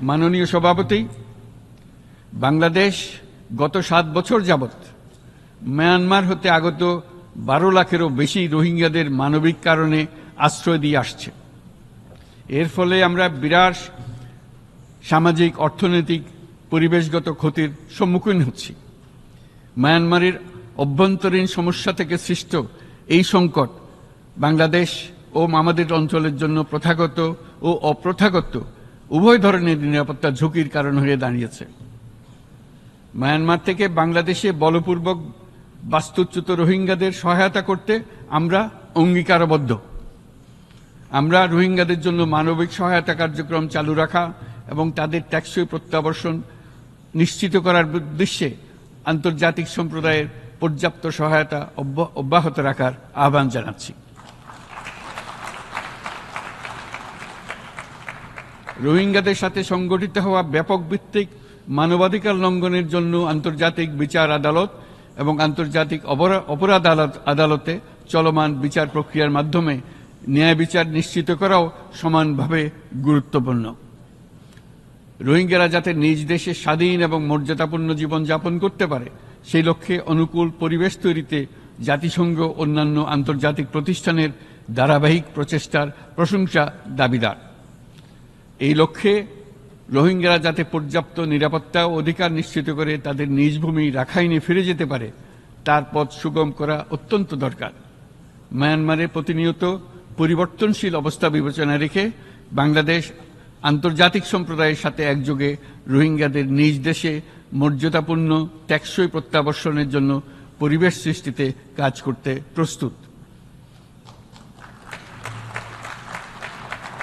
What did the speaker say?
মাননীয় সভাপতি, বাংলাদেশ গত সাত বছর যাবৎ মায়ানমার হতে আগত বারো লাখেরও বেশি রোহিঙ্গাদের মানবিক কারণে আশ্রয় দিয়ে আসছে। এর ফলে আমরা বিরাট সামাজিক, অর্থনৈতিক, পরিবেশগত ক্ষতির সম্মুখীন হচ্ছি। মায়ানমারের অভ্যন্তরীণ সমস্যা থেকে সৃষ্ট এই সংকট বাংলাদেশ ও আমাদের অঞ্চলের জন্য প্রথাগত ও অপ্রথাগত উভয় ধরনের নিরাপত্তা ঝুঁকির কারণ হয়ে দাঁড়িয়েছে। মায়ানমার থেকে বাংলাদেশে বলপূর্বক বাস্তুচ্যুত রোহিঙ্গাদের সহায়তা করতে আমরা অঙ্গীকারবদ্ধ। আমরা রোহিঙ্গাদের জন্য মানবিক সহায়তা কার্যক্রম চালু রাখা এবং তাদের ট্যাক্সই প্রত্যাবর্ষণ নিশ্চিত করার উদ্দেশ্যে আন্তর্জাতিক সম্প্রদায়ের পর্যাপ্ত সহায়তা অব্যাহত রাখার আহ্বান জানাচ্ছি। রোহিঙ্গাদের সাথে সংগঠিত হওয়া ব্যাপক ভিত্তিক মানবাধিকার লঙ্ঘনের জন্য আন্তর্জাতিক বিচার আদালত এবং আন্তর্জাতিক অপরা- অপরাধ আদালত- আদালতে চলমান বিচার প্রক্রিয়ার মাধ্যমে ন্যায় বিচার নিশ্চিত করাও সমানভাবে গুরুত্বপূর্ণ। রোহিঙ্গারা যাতে নিজ দেশে স্বাধীন এবং মর্যাদাপূর্ণ জীবন যাপন করতে পারে, সেই লক্ষ্যে অনুকূল পরিবেশ তৈরিতে জাতিসংঘ অন্যান্য আন্তর্জাতিক প্রতিষ্ঠানের ধারাবাহিক প্রচেষ্টার প্রশংসা দাবিদার। এই লক্ষ্যে রোহিঙ্গারা যাতে পর্যাপ্ত নিরাপত্তা অধিকার নিশ্চিত করে তাদের নিজ ভূমি রাখাইনে ফিরে যেতে পারে, তার পথ সুগম করা অত্যন্ত দরকার। মায়ানমারে প্রতিনিয়ত পরিবর্তনশীল অবস্থা বিবেচনা রেখে বাংলাদেশ আন্তর্জাতিক সম্প্রদায়ের সাথে একযোগে রোহিঙ্গাদের নিজ দেশে মর্যাদাপূর্ণ, টেকসই প্রত্যাবর্ষণের জন্য পরিবেশ সৃষ্টিতে কাজ করতে প্রস্তুত।